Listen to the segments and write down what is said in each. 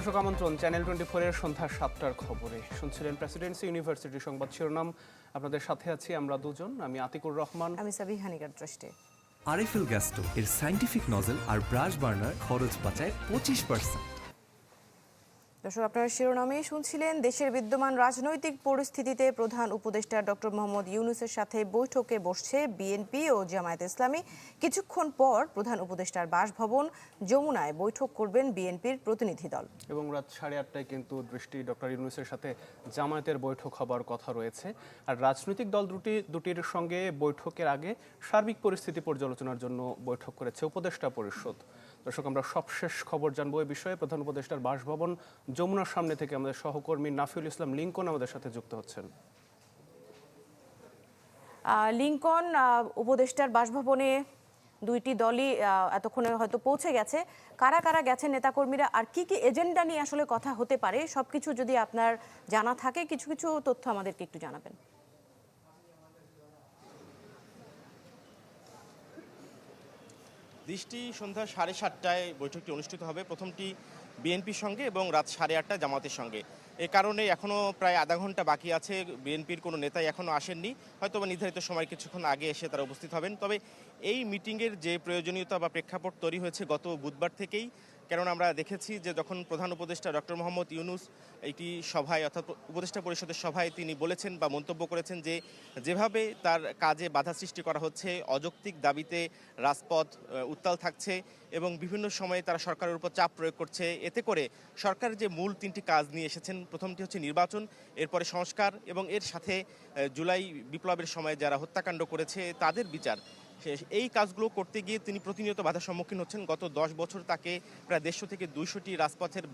দর্শক আমন্ত্রণ channel twenty ফোরের সন্ধ্যা সাতটার খবরে। শুনছিলেন প্রেসিডেন্সি ইউনিভার্সিটি সংবাদ শিরোনাম। আপনাদের সাথে আছি আমরা দুজন আমি আতিকুর রহমান। আমি সাবি হানিকার দৃষ্টি। আরএফএল গ্যাস্টো এর সাইন্টিফিক নজেল আর ব্রাশ বার্নার খরচ বাঁচায় পঁচিশ পার্সেন্ট দর্শক, আপনারা শিরোনামেই শুনছিলেন, দেশের বিদ্যমান রাজনৈতিক পরিস্থিতিতে প্রধান উপদেষ্টা ডক্টর মোহাম্মদ ইউনুসের সাথে বৈঠকে বসছে বিএনপি ও জামায়াত ইসলামী। কিছুক্ষণ পর প্রধান উপদেষ্টার বাসভবন, যমুনায় বৈঠক করবেন বিএনপির প্রতিনিধি দল। এবং রাত সাড়ে আটটায় কিন্তু দৃষ্টি ডক্টর ইউনুসের সাথে জামায়াতের বৈঠক হবার কথা রয়েছে। আর রাজনৈতিক দল দুটি, দুটির সঙ্গে বৈঠকের আগে সার্বিক পরিস্থিতি পর্যালোচনার জন্য বৈঠক করেছে উপদেষ্টা পরিষদ। দর্শক, আমরা সবশেষ খবর জানব এই বিষয়ে। প্রধান উপদেষ্টার বাসভবন যমুনার সামনে থেকে আমাদের সহকর্মী নাফিউল ইসলাম লিঙ্কন আমাদের সাথে যুক্ত হচ্ছেন। লিঙ্কন উপদেষ্টার বাসভবনে দুইটি দলই এতক্ষণে হয়তো পৌঁছে গেছে। কারা কারা গেছেন নেতাকর্মীরা, আর কি কি এজেন্ডা নিয়ে আসলে কথা হতে পারে, সবকিছু যদি আপনার জানা থাকে, কিছু কিছু তথ্য আমাদেরকে একটু জানাবেন। দৃষ্টি সন্ধ্যা সাড়ে সাতটায় বৈঠকটি অনুষ্ঠিত হবে। প্রথমটি বিএনপির সঙ্গে এবং রাত সাড়ে আটটা জামাতের সঙ্গে। এ কারণে এখনও প্রায় আধা ঘণ্টা বাকি আছে। বিএনপির কোনো নেতাই এখনও আসেননি। হয়তো বা নির্ধারিত সময় কিছুক্ষণ আগে এসে তারা উপস্থিত হবেন। তবে এই মিটিংয়ের যে প্রয়োজনীয়তা বা প্রেক্ষাপট তৈরি হয়েছে গত বুধবার থেকেই কেননা আমরা দেখেছি যে যখন প্রধান উপদেষ্টা ডক্টর মোহাম্মদ ইউনুস একটি সভায় অর্থাৎ উপদেষ্টা পরিষদের সভায় তিনি বলেছেন বা মন্তব্য করেছেন যে যেভাবে তার কাজে বাধা সৃষ্টি করা হচ্ছে, অযৌক্তিক দাবিতে রাজপথ উত্তাল থাকছে এবং বিভিন্ন সময়ে তারা সরকারের উপর চাপ প্রয়োগ করছে। এতে করে সরকার যে মূল তিনটি কাজ নিয়ে এসেছেন, প্রথমটি হচ্ছে নির্বাচন, এরপরে সংস্কার এবং এর সাথে জুলাই বিপ্লবের সময় যারা হত্যাকাণ্ড করেছে, তাদের বিচার। এই কাজগুলো করতে গিয়ে তিনি প্রতিনিয়ত বাধার সম্মুখীন হচ্ছেন। গত দশ বছর তাকে প্রায় দেড়শো থেকে দুইশোটি রাজপথের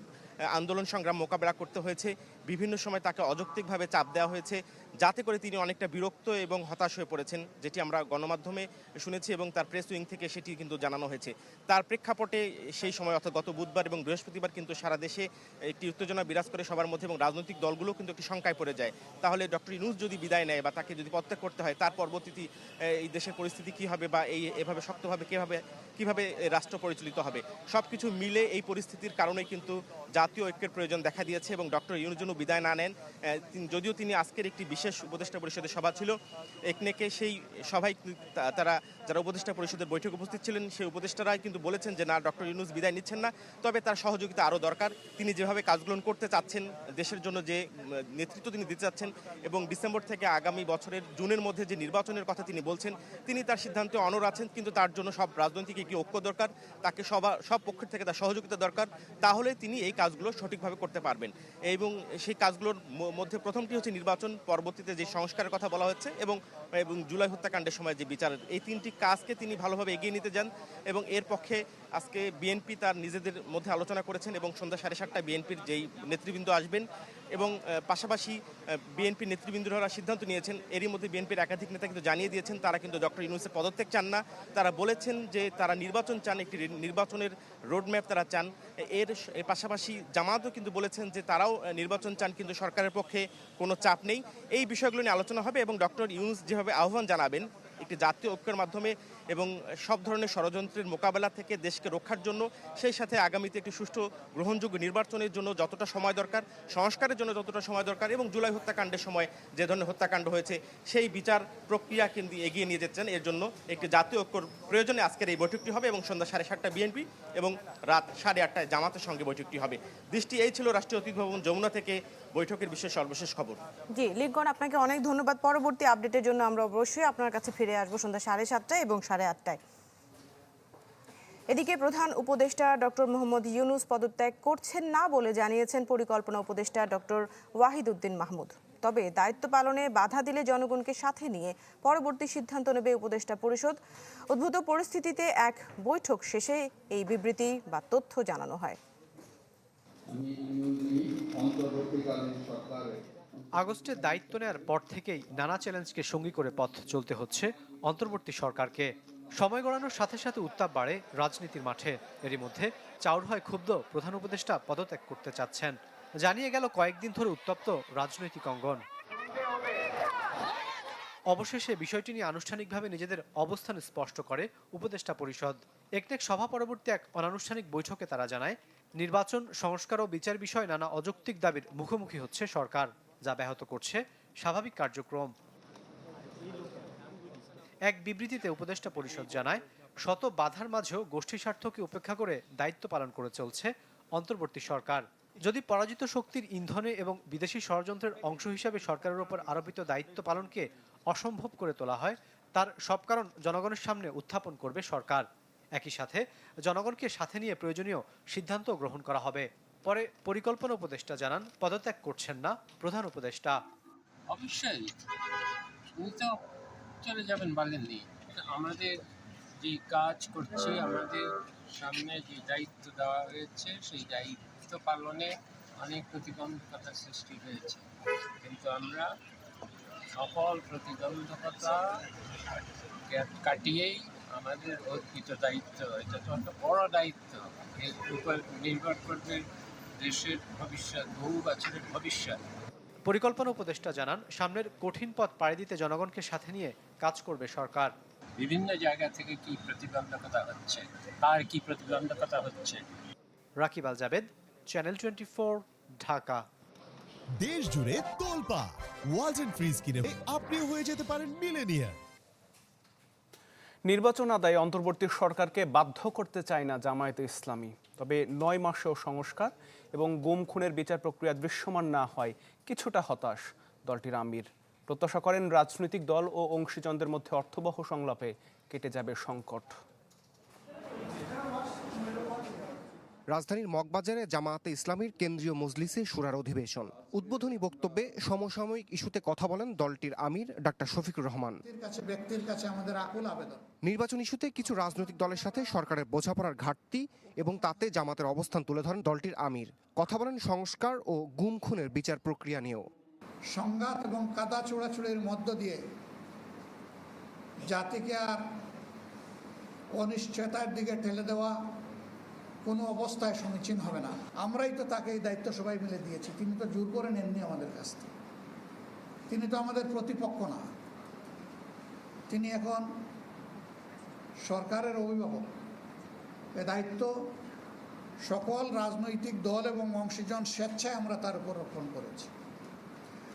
আন্দোলন সংগ্রাম মোকাবেলা করতে হয়েছে। বিভিন্ন সময় তাকে অযৌক্তিকভাবে চাপ দেওয়া হয়েছে। যাতে করে তিনি অনেকটা বিরক্ত এবং হতাশ হয়ে পড়েছেন, যেটি আমরা গণমাধ্যমে শুনেছি এবং তার প্রেস উইং থেকে সেটি কিন্তু জানানো হয়েছে। তার প্রেক্ষাপটে সেই সময় অর্থাৎ গত বুধবার এবং বৃহস্পতিবার কিন্তু সারা দেশে একটি উত্তেজনা বিরাজ করে সবার মধ্যে এবং রাজনৈতিক দলগুলো কিন্তু একটি শঙ্কায় পড়ে যায়। তাহলে ডক্টর ইনুস যদি বিদায় নেয় বা তাকে যদি পদত্যাগ করতে হয়, তার পরবর্তীতে এই দেশের পরিস্থিতি কী হবে বা এই এভাবে শক্তভাবে কীভাবে কীভাবে রাষ্ট্র পরিচালিত হবে? সব কিছু মিলে এই পরিস্থিতির কারণে কিন্তু জাতীয় ঐক্যের প্রয়োজন দেখা দিয়েছে এবং ডক্টর ইউনুস যেন বিদায় না নেন যদিও তিনি আজকের একটি বিশেষ উপদেষ্টা পরিষদের সভা ছিল, একনেকে সেই সভায় তারা, যারা উপদেষ্টা পরিষদের বৈঠক উপস্থিত ছিলেন, সেই উপদেষ্টারাই কিন্তু বলেছেন যে না, ডক্টর ইউনুস বিদায় নিচ্ছেন না। তবে তার সহযোগিতা আরও দরকার। তিনি যেভাবে কাজগুলো করতে চাচ্ছেন, দেশের জন্য যে নেতৃত্ব তিনি দিতে চাচ্ছেন এবং ডিসেম্বর থেকে আগামী বছরের জুনের মধ্যে যে নির্বাচনের কথা তিনি বলছেন, তিনি তার সিদ্ধান্তে অনর আছেন, কিন্তু তার জন্য সব রাজনৈতিক একটি ঐক্য দরকার। তাকে সবা সব পক্ষের থেকে তার সহযোগিতা দরকার। তাহলে তিনি এই কাজগুলো সঠিকভাবে করতে পারবেন। এবং সেই কাজগুলোর মধ্যে প্রথমটি হচ্ছে নির্বাচন পরবর্তীতে যে সংস্কারের কথা বলা হচ্ছে এবং এবং জুলাই হত্যাকাণ্ডের সময় যে বিচার, এই তিনটি কাজকে তিনি ভালোভাবে এগিয়ে নিতে যান এবং এর পক্ষে আজকে বিএনপি তার নিজেদের মধ্যে আলোচনা করেছেন এবং সন্ধ্যা সাড়ে সাতটায় বিএনপির যেই নেতৃবৃন্দ আসবেন এবং পাশাপাশি বিএনপির নেতৃবৃন্দরা সিদ্ধান্ত নিয়েছেন। এরই মধ্যে বিএনপির একাধিক নেতা কিন্তু জানিয়ে দিয়েছেন, তারা কিন্তু ডক্টর ইউনুসের পদত্যাগ চান না। তারা বলেছেন যে তারা নির্বাচন চান, একটি নির্বাচনের রোডম্যাপ তারা চান। এর পাশাপাশি জামাতও কিন্তু বলেছেন যে তারাও নির্বাচন চান, কিন্তু সরকারের পক্ষে কোনো চাপ নেই। এই বিষয়গুলো নিয়ে আলোচনা হবে এবং ডক্টর ইউনুস যেভাবে আহ্বান জানাবেন, একটি জাতীয় ঐক্যের মাধ্যমে এবং সব ধরনের ষড়যন্ত্রের মোকাবেলা থেকে দেশকে রক্ষার জন্য, সেই সাথে আগামীতে একটি সুষ্ঠু গ্রহণযোগ্য নির্বাচনের জন্য যতটা সময় দরকার, সংস্কারের জন্য যতটা সময় দরকার এবং জুলাই হত্যাকাণ্ডের সময় যে ধরনের হত্যাকাণ্ড হয়েছে, সেই বিচার প্রক্রিয়া কিন্তু এগিয়ে নিয়ে যেতে চান এর জন্য একটি জাতীয় ঐক্যর প্রয়োজনে আজকের এই বৈঠকটি হবে এবং সন্ধ্যা সাড়ে সাতটা বিএনপি এবং রাত সাড়ে আটটায় জামাতের সঙ্গে বৈঠকটি হবে। দৃষ্টি এই ছিল রাষ্ট্রীয় অতিথি ভবন যমুনা থেকে। বৈঠকের বিশেষ সর্বশেষ খবর। জি লিঙ্কন আপনাকে অনেক ধন্যবাদ। পরবর্তী আপডেটের জন্য আমরা অবশ্যই আপনার কাছে ফিরে আসব সন্ধ্যা সাড়ে সাতটায় এবং সাড়ে আটটায়। এদিকে প্রধান উপদেষ্টা ডক্টর মোহাম্মদ ইউনুস পদত্যাগ করছেন না বলে জানিয়েছেন পরিকল্পনা উপদেষ্টা ডক্টর ওয়াহিদ উদ্দিন মাহমুদ। তবে দায়িত্ব পালনে বাধা দিলে জনগণকে সাথে নিয়ে পরবর্তী সিদ্ধান্ত নেবে উপদেষ্টা পরিষদ। উদ্ভূত পরিস্থিতিতে এক বৈঠক শেষে এই বিবৃতি বা তথ্য জানানো হয় আমি ইউনি অন্তর্বর্তীকালীন সরকারের আগস্টে দায়িত্ব নেওয়ার পর থেকেই নানা চ্যালেঞ্জকে সঙ্গী করে পথ চলতে হচ্ছে অন্তর্বর্তী সরকারকে। সময় গড়ানোর সাথে সাথে উত্তাপ বাড়ে রাজনীতির মাঠে। এরই মধ্যে চাউর হয় ক্ষুব্ধ প্রধান উপদেষ্টা পদত্যাগ করতে চাচ্ছেন। জানিয়ে গেল কয়েকদিন ধরে উত্তপ্ত রাজনৈতিক অঙ্গন। অবশেষে বিষয়টি নিয়ে আনুষ্ঠানিকভাবে নিজেদের অবস্থান স্পষ্ট করে উপদেষ্টা পরিষদ। একনেক সভা পরবর্তী এক অনানুষ্ঠানিক বৈঠকে তারা জানায় নির্বাচন, সংস্কার ও বিচার বিষয়ে নানা অযৌক্তিক দাবির মুখোমুখি হচ্ছে সরকার, যা ব্যাহত করছে স্বাভাবিক কার্যক্রম। এক বিবৃতিতে উপদেষ্টা পরিষদ জানায়, শত বাধার মাঝেও গোষ্ঠী স্বার্থকে উপেক্ষা করে দায়িত্ব পালন করে চলছে অন্তর্বর্তী সরকার। যদি পরাজিত শক্তির ইন্ধনে এবং বিদেশি ষড়যন্ত্রের অংশ হিসাবে সরকারের উপর আরোপিত দায়িত্ব পালনকে অসম্ভব করে তোলা হয়, তার সব কারণ জনগণের সামনে উত্থাপন করবে সরকার। একই সাথে জনগণকে সাথে নিয়ে প্রয়োজনীয় সিদ্ধান্ত গ্রহণ করা হবে। পরে পরিকল্পনা উপদেষ্টা জানান, পদত্যাগ করছেন না প্রধান উপদেষ্টা। অবশ্যই উনি তো চলে যাবেন বলেননি আমাদের যে কাজ করছি, আমাদের সামনে যে দায়িত্ব দেওয়া হয়েছে, সেই দায়িত্ব পালনে অনেক প্রতিবন্ধকতা সৃষ্টি হয়েছে। কিন্তু আমরা সকল প্রতিবন্ধকতা কাটিয়েই আমাদের অর্পিত দায়িত্ব এটা তো একটা বড় দায়িত্ব। এর উপর নির্ভর করবে দেশের ভবিষ্যৎ বহু বছরের ভবিষ্যৎ। পরিকল্পনা উপদেষ্টা জানান সামনের কঠিন পথ পাড়ি দিতে জনগণকে সাথে নিয়ে কাজ করবে সরকার। বিভিন্ন জায়গা থেকে কি প্রতিবন্ধকতা হচ্ছে? তার কি প্রতিবন্ধকতা হচ্ছে? Rakib Al Jabed channel twenty Dhaka. দেশ জুড়ে তোলপা ওয়ালটন ফ্রিজ কিনে আপনিও হয়ে যেতে পারেন মিলেনিয়ার নির্বাচন আদায় অন্তর্বর্তী সরকারকে বাধ্য করতে চায় না জামায়াত ইসলামী। তবে নয় মাসেও সংস্কার এবং গুম খুনের বিচার প্রক্রিয়া দৃশ্যমান না হয় কিছুটা হতাশ দলটির আমির। প্রত্যাশা করেন রাজনৈতিক দল ও অংশীজনদের মধ্যে অর্থবহ সংলাপে কেটে যাবে সংকট। রাজধানীর মগবাজারে জামায়াতে ইসলামীর কেন্দ্রীয় মজলিসে সুরার অধিবেশন। উদ্বোধনী বক্তব্যে সমসাময়িক ইস্যুতে কথা বলেন দলটির আমির ডাক্তার শফিকুর রহমান। নির্বাচন ইস্যুতে কিছু রাজনৈতিক দলের সাথে সরকারের বোঝাপড়ার ঘাটতি এবং তাতে জামাতের অবস্থান তুলে ধরেন দলটির আমির। কথা বলেন সংস্কার ও গুম খুনের বিচার প্রক্রিয়া নিয়েও। সংঘাত এবং কাদা চোড়াচুড়ির মধ্য দিয়ে জাতিকে আর অনিশ্চয়তার দিকে ঠেলে দেওয়া কোনো অবস্থায় সমীচীন হবে না। আমরাই তো তাকে এই দায়িত্ব সবাই মিলে দিয়েছি। তিনি তো জোর করে নেননি আমাদের কাছ থেকে। তিনি তো আমাদের প্রতিপক্ষ না। তিনি এখন সরকারের অভিভাবক। এ দায়িত্ব সকল রাজনৈতিক দল এবং অংশীজন স্বেচ্ছায় আমরা তার উপর রোপণ করেছি।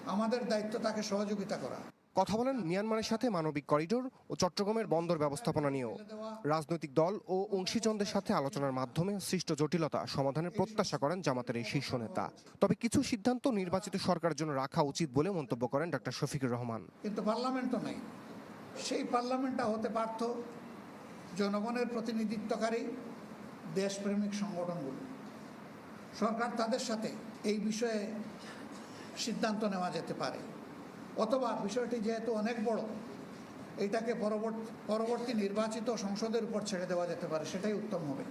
আমাদের দায়িত্ব তাকে সহযোগিতা করা। কথা বলেন মিয়ানমারের সাথে মানবিক করিডোর ও চট্টগ্রামের বন্দর ব্যবস্থাপনা নিয়েও। রাজনৈতিক দল ও অংশীজনদের সাথে আলোচনার মাধ্যমে সৃষ্ট জটিলতা সমাধানের প্রত্যাশা করেন জামাতের এই শীর্ষ নেতা। তবে কিছু সিদ্ধান্ত নির্বাচিত সরকারের জন্য রাখা উচিত বলে মন্তব্য করেন ডাক্তার শফিকুর রহমান। কিন্তু পার্লামেন্ট তো নেই। সেই পার্লামেন্টটা হতে পারত জনগণের প্রতিনিধিত্বকারী দেশপ্রেমিক সংগঠনগুলো। সরকার তাদের সাথে এই বিষয়ে সিদ্ধান্ত নেওয়া যেতে পারে। অথবা বিষয়টি যেহেতু অনেক বড় এটাকে পরবর্তী পরবর্তী নির্বাচিত সংসদের উপর ছেড়ে দেওয়া যেতে পারে সেটাই উত্তম হবে।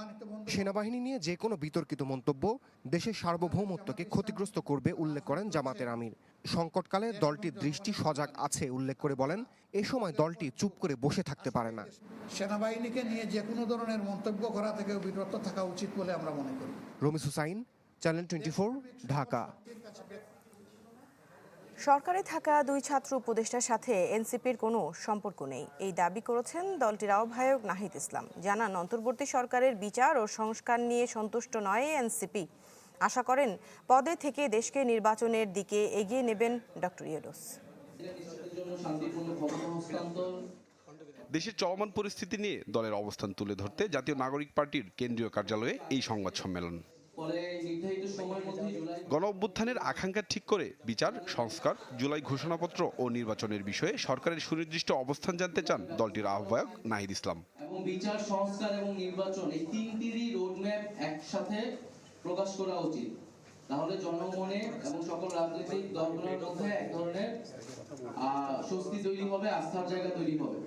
সেনাবাহিনী নিয়ে যে কোনো বিতর্কিত মন্তব্য দেশের সার্বভৌমত্বকে ক্ষতিগ্রস্ত করবে উল্লেখ করেন জামাতের আমির। সংকটকালে দলটির দৃষ্টি সজাগ আছে উল্লেখ করে বলেন এ সময় দলটি চুপ করে বসে থাকতে পারে না। সেনাবাহিনীকে নিয়ে যে কোনো ধরনের মন্তব্য করা থেকে বিরত থাকা উচিত বলে আমরা মনে করি। Ramis Husain channel twenty Dhaka. সরকারে থাকা দুই ছাত্র উপদেষ্টার সাথে এনসিপির কোনো সম্পর্ক নেই। এই দাবি করেছেন দলটির আহ্বায়ক নাহিদ ইসলাম। জানান, অন্তর্বর্তী সরকারের বিচার ও সংস্কার নিয়ে সন্তুষ্ট নয় এনসিপি। আশা করেন, পদে থেকে দেশকে নির্বাচনের দিকে এগিয়ে নেবেন ডক্টর ইয়েডোস দেশের চলমান পরিস্থিতি নিয়ে দলের অবস্থান তুলে ধরতে জাতীয় নাগরিক পার্টির কেন্দ্রীয় কার্যালয়ে এই সংবাদ সম্মেলন। গণ অভ্যুত্থানের আকাঙ্ক্ষা ঠিক করে বিচার সংস্কার জুলাই ঘোষণাপত্র ও নির্বাচনের বিষয়ে সরকারের সুনির্দিষ্ট অবস্থান জানতে চান দলটির আহ্বায়ক নাহিদ ইসলাম। এবং বিচার সংস্কার এবং নির্বাচন এই তিনটিরই রোডম্যাপ একসাথে প্রকাশ করা উচিত। তাহলে জনমনে এবং সকল রাজনৈতিক দলগুলোর মধ্যে এক ধরনের স্বস্তি তৈরি হবে আস্থার জায়গা তৈরি হবে।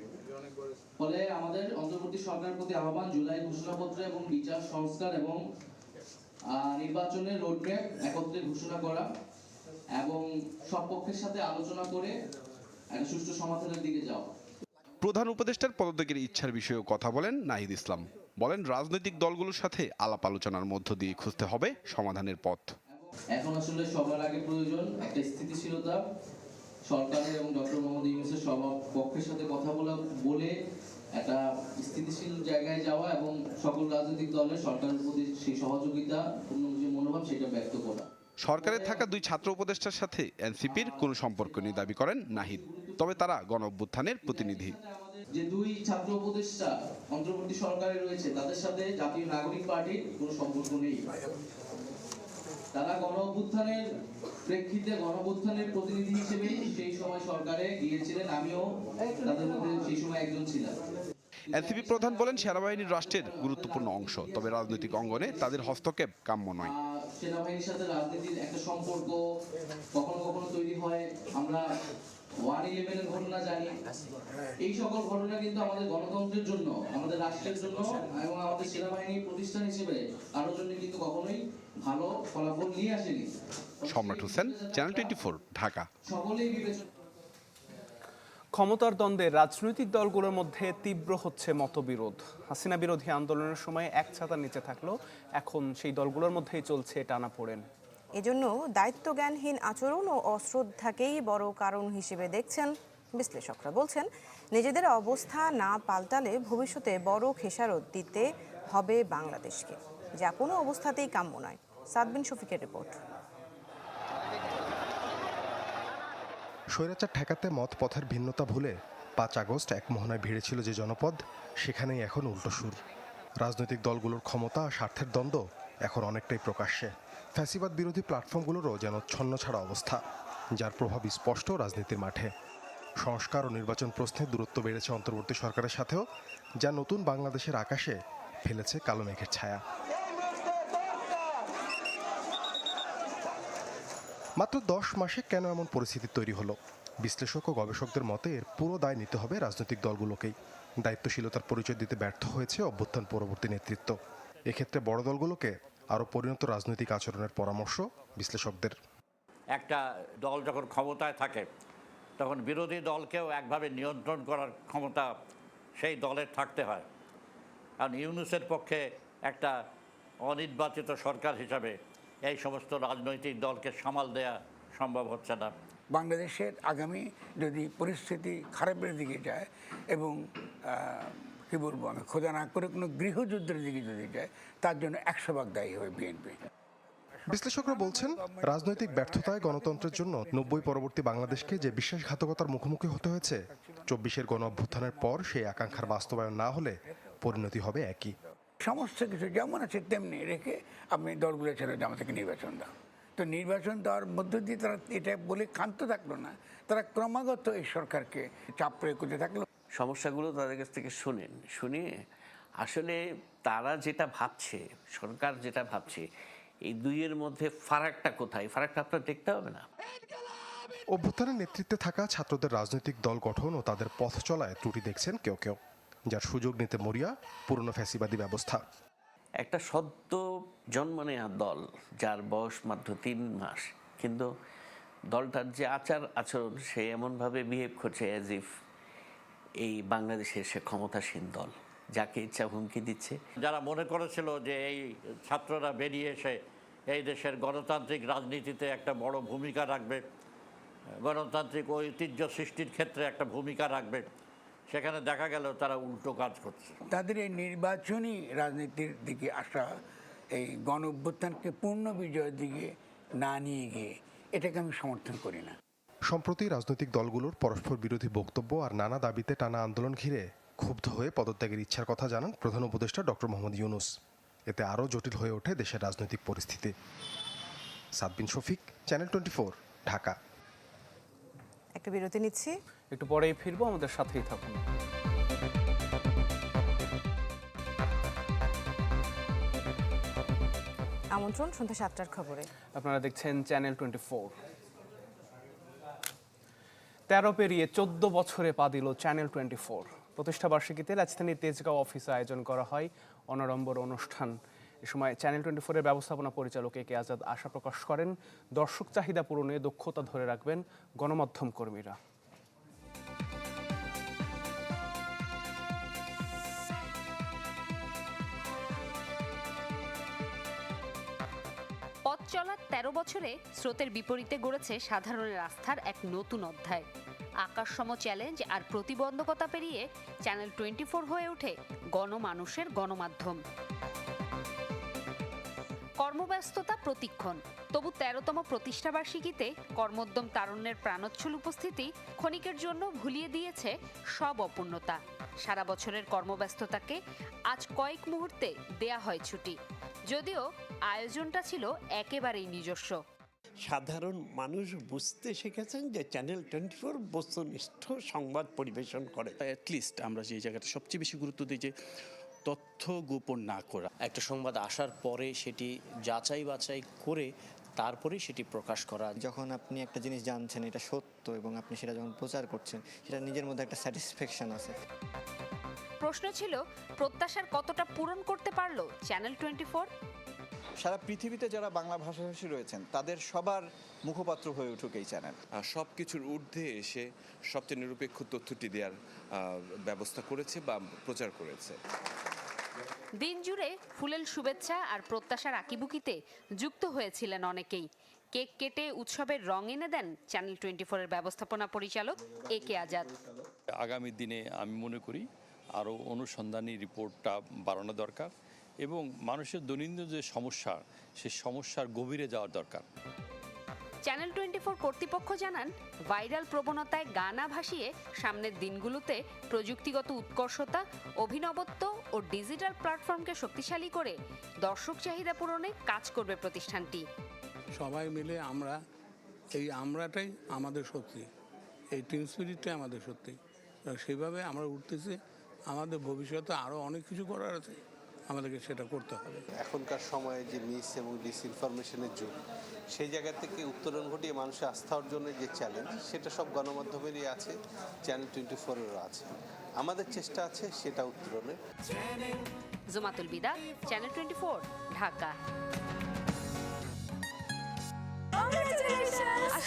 ফলে আমাদের অন্তর্বর্তী সরকারের প্রতি আহ্বান জুলাই ঘোষণাপত্র এবং বিচার সংস্কার এবং নির্বাচনের রোডম্যাপ একত্রে ঘোষণা করা এবং সব পক্ষের সাথে আলোচনা করে একটা সুষ্ঠু সমাধানের দিকে যাওয়া। প্রধান উপদেষ্টার পদত্যাগের ইচ্ছার বিষয়ে কথা বলেন নাহিদ ইসলাম। বলেন রাজনৈতিক দলগুলোর সাথে আলাপ আলোচনার মধ্য দিয়ে খুঁজতে হবে সমাধানের পথ। এখন আসলে সবার আগে প্রয়োজন একটা স্থিতিশীলতা। সরকারের এবং ডক্টর মোহাম্মদ ইউনুসের সবার পক্ষের সাথে কথা বলা বলে একটা স্থিতিশীল জায়গায় যাওয়া এবং সকল রাজনৈতিক দলের সরকারের প্রতি সেই সহযোগিতা পূর্ণ যে মনোভাব সেটা ব্যক্ত করা। সরকারে থাকা দুই ছাত্র উপদেষ্টার সাথে এনসিপির কোনো সম্পর্ক নেই দাবি করেন নাহিদ। তবে তারা গণ অভ্যুত্থানের প্রতিনিধি। যে দুই ছাত্র উপদেষ্টা অন্তর্বর্তী সরকারে রয়েছে তাদের সাথে জাতীয় নাগরিক পার্টির কোনো সম্পর্ক নেই। তারা গণ অভ্যুত্থানের প্রেক্ষিতে গণ অভ্যুত্থানের প্রতিনিধি হিসেবে সেই সময় সরকারে গিয়েছিলেন। আমিও তাদের মধ্যে সেই সময় একজন ছিলাম। এনসিপি প্রধান বলেন সেনাবাহিনীর রাষ্ট্রের গুরুত্বপূর্ণ অংশ তবে রাজনৈতিক অঙ্গনে তাদের হস্তক্ষেপ কাম্য নয়। সেনাবাহিনীর সাথে রাজনীতির একটা সম্পর্ক কখনো কখনো তৈরি হয় আমরা ওয়ান ইলেভেনের ঘটনা জানি। এই সকল ঘটনা কিন্তু আমাদের গণতন্ত্রের জন্য আমাদের রাষ্ট্রের জন্য এবং আমাদের সেনাবাহিনী প্রতিষ্ঠান হিসেবে আরও জন্য কিন্তু কখনোই ভালো ফলাফল নিয়ে আসেনি। সম্রাট হোসেন চ্যানেল টোয়েন্টি ঢাকা। সকলেই বিবেচনা ক্ষমতার দ্বন্দ্বে রাজনৈতিক দলগুলোর মধ্যে তীব্র হচ্ছে মতবিরোধ। হাসিনা বিরোধী আন্দোলনের সময় এক ছাতার নিচে থাকলেও এখন সেই দলগুলোর মধ্যেই চলছে টানাপোড়েন। এজন্য দায়িত্বজ্ঞানহীন আচরণ ও অশ্রদ্ধাকেই বড় কারণ হিসেবে দেখছেন বিশ্লেষকরা। বলছেন, নিজেদের অবস্থা না পাল্টালে ভবিষ্যতে বড় খেসারত দিতে হবে বাংলাদেশকে। যা কোনো অবস্থাতেই কাম্য নয়। সাদবিন শফিকের রিপোর্ট। স্বৈরাচার ঠেকাতে মত পথের ভিন্নতা ভুলে পাঁচ আগস্ট এক মোহনায় ভিড়েছিল যে জনপদ, সেখানেই এখন উল্টো সুর। রাজনৈতিক দলগুলোর ক্ষমতা স্বার্থের দ্বন্দ্ব এখন অনেকটাই প্রকাশ্যে। ফ্যাসিবাদ বিরোধী প্ল্যাটফর্মগুলোরও যেন ছন্ন ছাড়া অবস্থা, যার প্রভাব স্পষ্ট রাজনীতির মাঠে। সংস্কার ও নির্বাচন প্রশ্নে দূরত্ব বেড়েছে অন্তর্বর্তী সরকারের সাথেও, যা নতুন বাংলাদেশের আকাশে ফেলেছে কালো মেঘের ছায়া। মাত্র দশ মাসে কেন এমন পরিস্থিতি তৈরি হলো? বিশ্লেষক ও গবেষকদের মতে এর পুরো দায় নিতে হবে রাজনৈতিক দলগুলোকেই। দায়িত্বশীলতার পরিচয় দিতে ব্যর্থ হয়েছে অভ্যুত্থান পরবর্তী নেতৃত্ব। এক্ষেত্রে বড় দলগুলোকে আরও পরিণত রাজনৈতিক আচরণের পরামর্শ বিশ্লেষকদের। একটা দল যখন ক্ষমতায় থাকে, তখন বিরোধী দলকেও একভাবে নিয়ন্ত্রণ করার ক্ষমতা সেই দলের থাকতে হয়। কারণ ইউনুসের পক্ষে একটা অনির্বাচিত সরকার হিসাবে এই সমস্ত রাজনৈতিক দলকে সামাল দেয়া সম্ভব হচ্ছে না। বাংলাদেশের আগামী যদি পরিস্থিতি খারাপের দিকে যায় এবং কী বলব আমি খোদা না করে কোনো গৃহযুদ্ধের দিকে যদি যায় তার জন্য একশো ভাগ দায়ী হবে বিএনপি। বিশ্লেষকরা বলছেন রাজনৈতিক ব্যর্থতায় গণতন্ত্রের জন্য নব্বই পরবর্তী বাংলাদেশকে যে বিশ্বাসঘাতকতার মুখোমুখি হতে হয়েছে চব্বিশের গণ অভ্যুত্থানের পর সেই আকাঙ্ক্ষার বাস্তবায়ন না হলে পরিণতি হবে একই। সমস্ত কিছু যেমন আছে তেমনি রেখে আপনি দলগুলো ছেড়ে আমাদেরকে নির্বাচন দাও। তো নির্বাচন দেওয়ার মধ্য দিয়ে তারা এটা বলে ক্ষান্ত থাকল না। তারা ক্রমাগত এই সরকারকে চাপ প্রয়োগ করতে থাকল। সমস্যাগুলো তাদের কাছ থেকে শুনেন শুনে আসলে তারা যেটা ভাবছে সরকার যেটা ভাবছে এই দুইয়ের মধ্যে ফারাকটা কোথায়? ফারাকটা আপনার দেখতে হবে না? অভ্যুত্থানের নেতৃত্বে থাকা ছাত্রদের রাজনৈতিক দল গঠন ও তাদের পথ চলায় ত্রুটি দেখছেন কেউ কেউ। যার সুযোগ নিতে মরিয়া পুরনো ফ্যাসিবাদী ব্যবস্থা। একটা সদ্য জন্ম নেয়া দল যার বয়স মাত্র তিন মাস কিন্তু দলটার যে আচার আচরণ সে এমনভাবে বিহেভ করছে অ্যাজ ইফ এই বাংলাদেশের সে ক্ষমতাসীন দল যাকে ইচ্ছা হুমকি দিচ্ছে। যারা মনে করেছিল যে এই ছাত্ররা বেরিয়ে এসে এই দেশের গণতান্ত্রিক রাজনীতিতে একটা বড় ভূমিকা রাখবে গণতান্ত্রিক ঐতিহ্য সৃষ্টির ক্ষেত্রে একটা ভূমিকা রাখবে সেখানে দেখা গেল তারা উল্টো কাজ করছে। তাদের এই নির্বাচনী রাজনীতির দিকে আসা এই গণ অভ্যুত্থানকে পূর্ণ বিজয়ের দিকে না নিয়ে গিয়ে এটাকে আমি সমর্থন করি না। সম্প্রতি রাজনৈতিক দলগুলোর পরস্পর বিরোধী বক্তব্য আর নানা দাবিতে টানা আন্দোলন ঘিরে ক্ষুব্ধ হয়ে পদত্যাগের ইচ্ছার কথা জানান প্রধান উপদেষ্টা ডক্টর মোহাম্মদ ইউনুস। এতে আরও জটিল হয়ে ওঠে দেশের রাজনৈতিক পরিস্থিতি। Sadbin Shafiq channel twenty Dhaka. একটা বিরতি নিচ্ছি। একটু পরেই ফিরবো আমাদের সাথেই থাকুন। আমন্ত্রণ সন্ধ্যা সাতটার খবরে। আপনারা দেখছেন চ্যানেল টোয়েন্টি ফোর তেরো পেরিয়ে চোদ্দ বছরে পা দিল চ্যানেল টোয়েন্টি ফোর প্রতিষ্ঠাবার্ষিকীতে রাজধানীর তেজগাঁও অফিসে আয়োজন করা হয় অনাড়ম্বর অনুষ্ঠান। এ সময় চ্যানেল টোয়েন্টি ফোরের ব্যবস্থাপনা পরিচালক এ কে আজাদ আশা প্রকাশ করেন দর্শক চাহিদা পূরণে দক্ষতা ধরে রাখবেন গণমাধ্যম কর্মীরা। তেরো বছরে স্রোতের বিপরীতে গড়েছে সাধারণের আস্থার এক নতুন অধ্যায়। আকাশসম চ্যালেঞ্জ আর প্রতিবন্ধকতা পেরিয়ে চ্যানেল টোয়েন্টি ফোর হয়ে ওঠে গণমানুষের গণমাধ্যম। কর্মব্যস্ততা প্রতিক্ষণ। তবু তেরোতম প্রতিষ্ঠাবার্ষিকীতে কর্মোদ্যম তারুণ্যের প্রাণোচ্ছল উপস্থিতি ক্ষণিকের জন্য ভুলিয়ে দিয়েছে সব অপূর্ণতা। সারা বছরের কর্মব্যস্ততাকে আজ কয়েক মুহূর্তে দেয়া হয় ছুটি। যদিও আয়োজনটা ছিল একেবারেই নিজস্ব। সাধারণ মানুষ বুঝতে শিখেছেন যে চ্যানেল টোয়েন্টি ফোর বস্তুনিষ্ঠ সংবাদ পরিবেশন করে। অ্যাটলিস্ট আমরা যে জায়গাটা সবচেয়ে বেশি গুরুত্ব দিই যে তথ্য গোপন না করা। একটা সংবাদ আসার পরে সেটি যাচাই বাছাই করে তারপরে সেটি প্রকাশ করা। যখন আপনি একটা জিনিস জানছেন এটা সত্য এবং আপনি সেটা যখন প্রচার করছেন সেটা নিজের মধ্যে একটা স্যাটিসফ্যাকশন আছে। প্রশ্ন ছিল প্রত্যাশার কতটা পূরণ করতে পারল চ্যানেল টোয়েন্টি ফোর সারা পৃথিবীতে যারা বাংলা ভাষাভাষী রয়েছেন তাদের সবার মুখপাত্র হয়ে উঠুক এই চ্যানেল সব কিছুর ঊর্ধ্বে এসে সবচেয়ে নিরপেক্ষ তথ্যটি দেওয়ার ব্যবস্থা করেছে বা প্রচার করেছে। দিন জুড়ে ফুলেল শুভেচ্ছা আর প্রত্যাশার আঁকিবুকিতে যুক্ত হয়েছিলেন অনেকেই। কেক কেটে উৎসবের রং এনে দেন চ্যানেল টোয়েন্টি ফোরের ব্যবস্থাপনা পরিচালক এ কে আজাদ। আগামী দিনে আমি মনে করি আরও অনুসন্ধানী রিপোর্টটা বাড়ানো দরকার এবং মানুষের দৈনন্দিন যে সমস্যা সেই সমস্যার গভীরে যাওয়ার দরকার। চ্যানেল টোয়েন্টি ফোর কর্তৃপক্ষ জানান, ভাইরাল প্রবণতায় গানা ভাসিয়ে সামনের দিনগুলোতে প্রযুক্তিগত উৎকর্ষতা, অভিনবত্ব ও ডিজিটাল প্ল্যাটফর্মকে শক্তিশালী করে দর্শক চাহিদা পূরণে কাজ করবে প্রতিষ্ঠানটি। সবাই মিলে আমরা, এই আমরাটাই আমাদের সত্যি এই টিম স্পিরিটটাই আমাদের সত্যি সেভাবে আমরা উঠতেছি, আমাদের ভবিষ্যতে আরও অনেক কিছু করার আছে। আমাদেরকে সেটা করতে হবে। এখনকার সময়ে যে মিস এবং ডিসইনফরমেশনের যুগ সেই জায়গা থেকে উত্তরণ ঘটিয়ে মানুষের আস্থা অর্জনের যে চ্যালেঞ্জ সেটা সব গণমাধ্যমেরই আছে চ্যানেল টোয়েন্টি ফোরেরও আছে। আমাদের চেষ্টা আছে সেটা উত্তরণের। জোমাতুল বিদা চ্যানেল টোয়েন্টি ফোর ঢাকা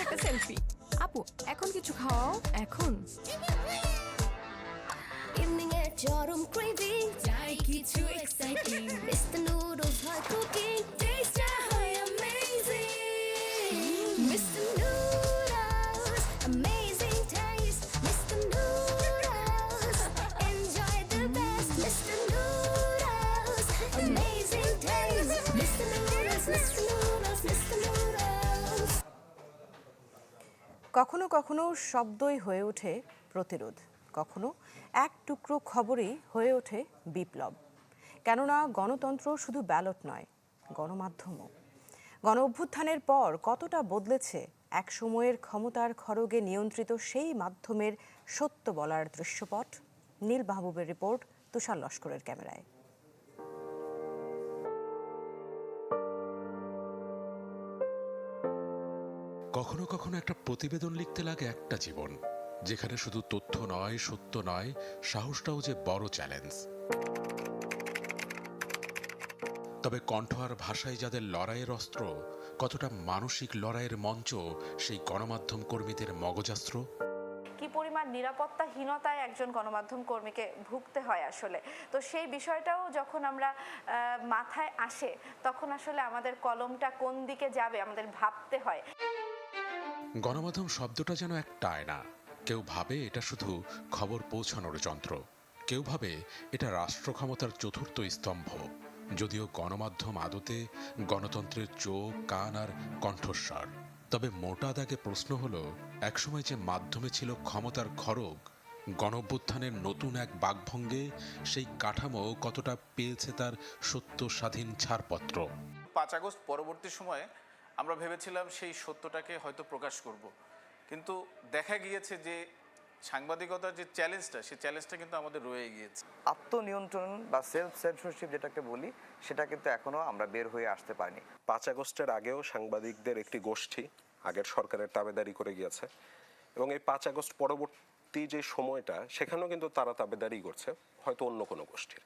একটা সেলফি আপু এখন কিছু খাওয়াও? এখন। চরম ক্রেভিং। চাই কিছু এক্সাইটিং মিস্টার নুডলস হয় কুকিং টেস্টটা হয় amazing mister noodles amazing taste mister noodles enjoy the best mister noodles amazing taste mister noodles mister noodles mister noodles কখনো কখনো শব্দই হয়ে ওঠে প্রতিরোধ। কখনো এক টুকরো খবরই হয়ে ওঠে বিপ্লব। কেননা গণতন্ত্র শুধু ব্যালট নয়, গণমাধ্যমও। গণ অভ্যুত্থানের পর কতটা বদলেছে এক সময়ের ক্ষমতার খড়গে নিয়ন্ত্রিত সেই মাধ্যমের সত্য বলার দৃশ্যপট নীল মাহবুবের রিপোর্ট তুষার লস্করের ক্যামেরায়। কখনো কখনো একটা প্রতিবেদন লিখতে লাগে একটা জীবন। যেখানে শুধু তথ্য নয় সত্য নয় সাহসটাও যে বড় চ্যালেঞ্জ তবে কণ্ঠ আর ভাষায় যাদের লড়াইয়ের অস্ত্র কতটা মানসিক লড়াইয়ের মঞ্চ সেই গণমাধ্যম কর্মীদের মগজাস্ত্র? কি পরিমাণ নিরাপত্তাহীনতায় একজন গণমাধ্যম কর্মীকে ভুগতে হয় আসলে? তো সেই বিষয়টাও যখন আমরা মাথায় আসে তখন আসলে আমাদের কলমটা কোন দিকে যাবে আমাদের ভাবতে হয়। গণমাধ্যম শব্দটা যেন একটা আয়না কেউ ভাবে এটা শুধু খবর পৌঁছানোর যন্ত্র। কেউ ভাবে এটা রাষ্ট্র ক্ষমতার চতুর্থ স্তম্ভ। যদিও গণমাধ্যম আদতে গণতন্ত্রের চোখ, কান আর কণ্ঠস্বর। তবে মোটা দাগে প্রশ্ন হলো, একসময় যে মাধ্যমে ছিল ক্ষমতার খড়গ, গণঅভ্যুত্থানের নতুন এক বাকভঙ্গে সেই কাঠামো কতটা পেয়েছে তার সত্য স্বাধীন ছাড়পত্র? পাঁচ আগস্ট পরবর্তী সময়ে আমরা ভেবেছিলাম সেই সত্যটাকে হয়তো প্রকাশ করব। কিন্তু দেখা গিয়েছে যে সাংবাদিকতার যে চ্যালেঞ্জটা সেই চ্যালেঞ্জটা কিন্তু আমাদের রয়ে গিয়েছে। আত্মনিয়ন্ত্রণ বা সেলফ সেন্সরশিপ যেটাকে বলি সেটা কিন্তু এখনও আমরা বের হয়ে আসতে পারিনি। পাঁচ আগস্টের আগেও সাংবাদিকদের একটি গোষ্ঠী আগের সরকারের তাবেদারি করে গিয়েছে এবং এই পাঁচ আগস্ট পরবর্তী যে সময়টা সেখানেও কিন্তু তারা তাবেদারি করছে হয়তো অন্য কোনো গোষ্ঠীর।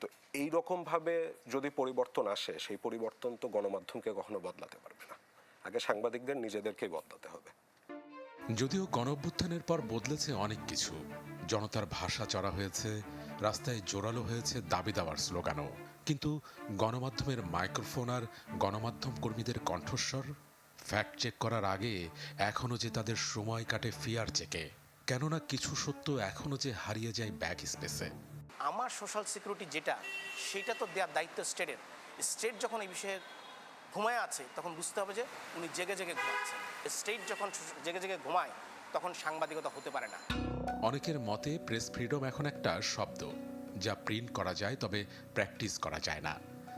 তো এই রকমভাবে যদি পরিবর্তন আসে সেই পরিবর্তন তো গণমাধ্যমকে কখনো বদলাতে পারবে না। আগে সাংবাদিকদের নিজেদেরকেই বদলাতে হবে। যদিও গণঅভ্যুত্থানের পর বদলেছে অনেক কিছু। জনতার ভাষা চড়া হয়েছে, রাস্তায় জোরালো হয়েছে দাবি দাবার স্লোগানও। কিন্তু গণমাধ্যমের মাইক্রোফোন আর গণমাধ্যম কর্মীদের কণ্ঠস্বর ফ্যাক্ট চেক করার আগে এখনও যে তাদের সময় কাটে ফিয়ার চেকে কেননা কিছু সত্য এখনও যে হারিয়ে যায় ব্যাক স্পেসে আমার সোশ্যাল সিকিউরিটি যেটা, সেটা তো দেওয়ার দায়িত্ব স্টেটের স্টেট যখন এই বিষয়ে ঘুমায় আছে, তখন বুঝতে হবে যে উনি জেগে জেগে ঘুমাচ্ছেন। স্টেট যখন জেগে জেগে ঘুমায়, তখন সাংবাদিকতা হতে পারে না। অনেকের মতে প্রেস ফ্রিডম এখন একটা শব্দ, যা প্রিন্ট করা যায় তবে প্র্যাকটিস করা যায় না।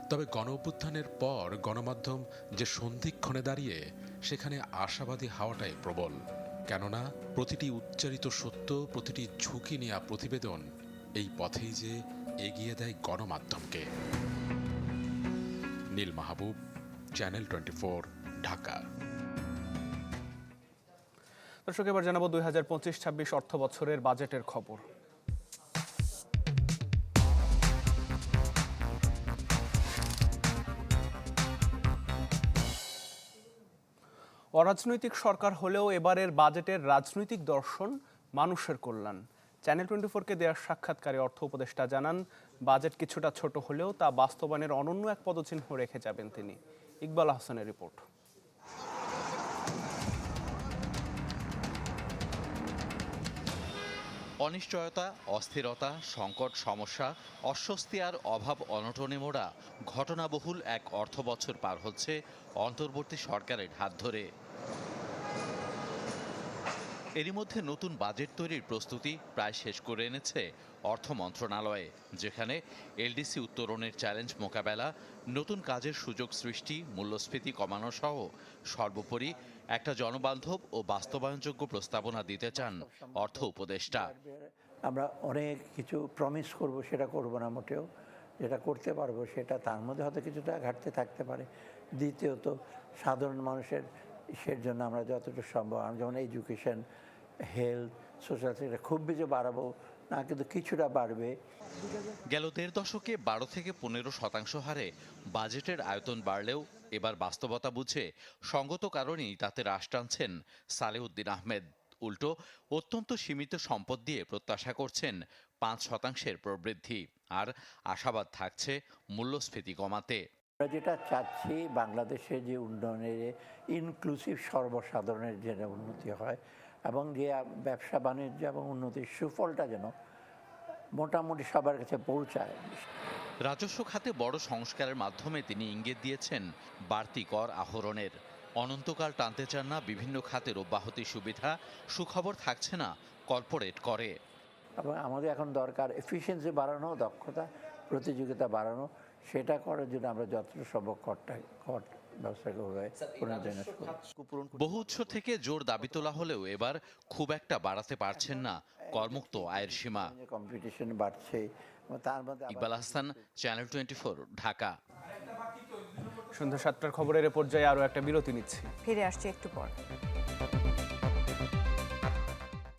তবে গণ অভ্যুত্থানের পর গণমাধ্যম যে সন্ধিক্ষণে দাঁড়িয়ে, সেখানে আশাবাদী হাওয়াটাই প্রবল। কেননা, প্রতিটি উচ্চারিত সত্য, প্রতিটি ঝুঁকি নেওয়া প্রতিবেদন এই পথেই যে এগিয়ে দেয় গণমাধ্যমকে। নীল মাহবুব চ্যানেল টোয়েন্টি ঢাকা দর্শক, এবার জানাব দুই হাজার পঁচিশ ছাব্বিশ অর্থ বছরের বাজেটের খবর। অরাজনৈতিক সরকার হলেও এবারের বাজেটের রাজনৈতিক দর্শন মানুষের কল্যাণ। চ্যানেল টোয়েন্টি ফোরকে দেওয়ার সাক্ষাৎকারে অর্থ উপদেষ্টা জানান, বাজেট কিছুটা ছোট হলেও তা বাস্তবায়নের অনন্য এক পদচিহ্ন রেখে যাবেন তিনি। ইকবাল হাসানের রিপোর্ট। অনিশ্চয়তা, অস্থিরতা, সংকট, সমস্যা, অস্বস্তি আর অভাব অনটনে মোড়া ঘটনাবহুল এক অর্থবছর পার হচ্ছে অন্তর্বর্তী সরকারের হাত ধরে। এরই মধ্যে নতুন বাজেট তৈরির প্রস্তুতি প্রায় শেষ করে এনেছে অর্থ মন্ত্রণালয়ে, যেখানে এলডিসি উত্তরণের চ্যালেঞ্জ মোকাবেলা, নতুন কাজের সুযোগ সৃষ্টি, মূল্যস্ফীতি কমানো সহ সর্বোপরি একটা জনবান্ধব ও বাস্তবায়নযোগ্য প্রস্তাবনা দিতে চান অর্থ উপদেষ্টা। আমরা অনেক কিছু প্রমিস করব, সেটা করব না মোটেও। যেটা করতে পারব সেটা তার মধ্যে হয়তো কিছুটা ঘাটতে থাকতে পারে। দ্বিতীয়ত, সাধারণ মানুষের সের জন্য আমরা যতটুকু সম্ভব যেমন এডুকেশন হেলথ সোশ্যাল সেক্টর খুব বেশি বাড়াবো না কিন্তু কিছুটা বাড়বে। গেল দেড় দশকে বারো থেকে পনেরো শতাংশ হারে বাজেটের আয়তন বাড়লেও এবার বাস্তবতা বুঝে সঙ্গত কারণেই তাতে রাশ টানছেন সালেউদ্দিন আহমেদ। উল্টো অত্যন্ত সীমিত সম্পদ দিয়ে প্রত্যাশা করছেন পাঁচ শতাংশের প্রবৃদ্ধি আর আশাবাদ থাকছে মূল্যস্ফীতি কমাতে। আমরা যেটা চাচ্ছি বাংলাদেশের যে উন্নয়নের ইনক্লুসিভ সর্বসাধারণের যেন উন্নতি হয় এবং যে ব্যবসা বাণিজ্য এবং উন্নতির সুফলটা যেন মোটামুটি সবার কাছে পৌঁছায়। রাজস্ব খাতে বড় সংস্কারের মাধ্যমে তিনি ইঙ্গিত দিয়েছেন বাড়তি কর আহরণের। অনন্তকাল টানতে চান না বিভিন্ন খাতের অব্যাহতি সুবিধা সুখবর থাকছে না কর্পোরেট করে। এবং আমাদের এখন দরকার এফিসিয়েন্সি বাড়ানো দক্ষতা প্রতিযোগিতা বাড়ানো সেটা করার জন্য আমরা যতটা সম্ভব করটা কর ব্যবস্থাকে পুনর্বিন্যাস করি বহু উৎস থেকে জোর দাবি তোলা হলেও এবার খুব একটা বাড়াতে পারছেন না কর্মুক্ত আয়ের সীমা। কম্পিটিশন বাড়ছে তার মধ্যে ইকবাল হাসান চ্যানেল টোয়েন্টি ঢাকা। সন্ধ্যা সাতটার খবরের এ পর্যায়ে আরও একটা বিরতি নিচ্ছি। ফিরে আসছি একটু পর।